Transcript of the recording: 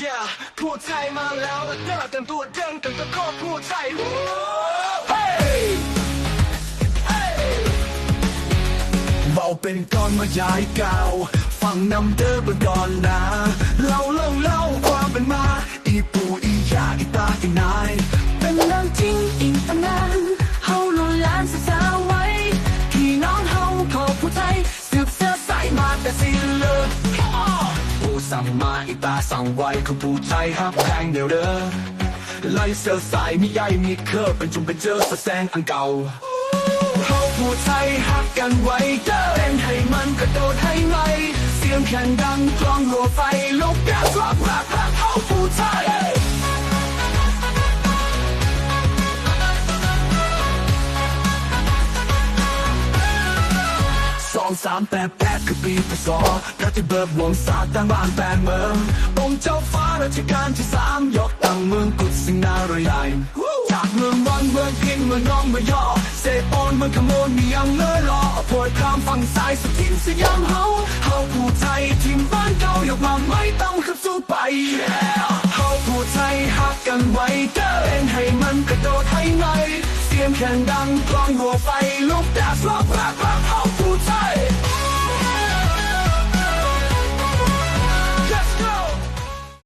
Yeah พูดใจมาแล้วแล้วเด้อเต็มตัวเดินกันก็ก็พูดไทย Hey Hey เบาเป็นก้อนมายายเก่าฟังนำเด้อเป็นก่อนนะเล่าเล่าเล่าความเป็นมา อีปู่อียาอีตาอีนาย สั่งมาอีตาสั่งไว้คือปู่ใจฮับแพงเดี๋ยวเด้อไล่เสือสายมีใยมีเคอเป็นจุมเป็นเจอสะแสงอันเก่าเขาผู้ใช้ฮักกันไว้เด้อเต้นให้มันกระโดดให้ไหมเสียงแข่งดังกลองหัวไฟลุกแก้วรับรัก สองสามแปดแปดคือปีพศพระที่เบิกวงศาสตร์ตั้งบ้านแปดเมืององค์เจ้าฟ้ารัชกาลที่สามยกตั้งเมืองกุดสินารายณ์จากเมืองวังเมืองพิงเมืองน้องเมืองยอเศษปอนเมืองขโมยมียังเลื่อล่อโพดข้ามฝั่งซ้ายสุดทินสยามเฮาเฮาผู้ไทยทีมบ้านเก่ายกมาไม่ต้องขับสู้ไปเฮาผู้ไทยฮักกันไว้เด้อเล่นให้มันกระโดดให้ไหมเสียงแข่งดังกลองหัวไฟลุกดาสโลป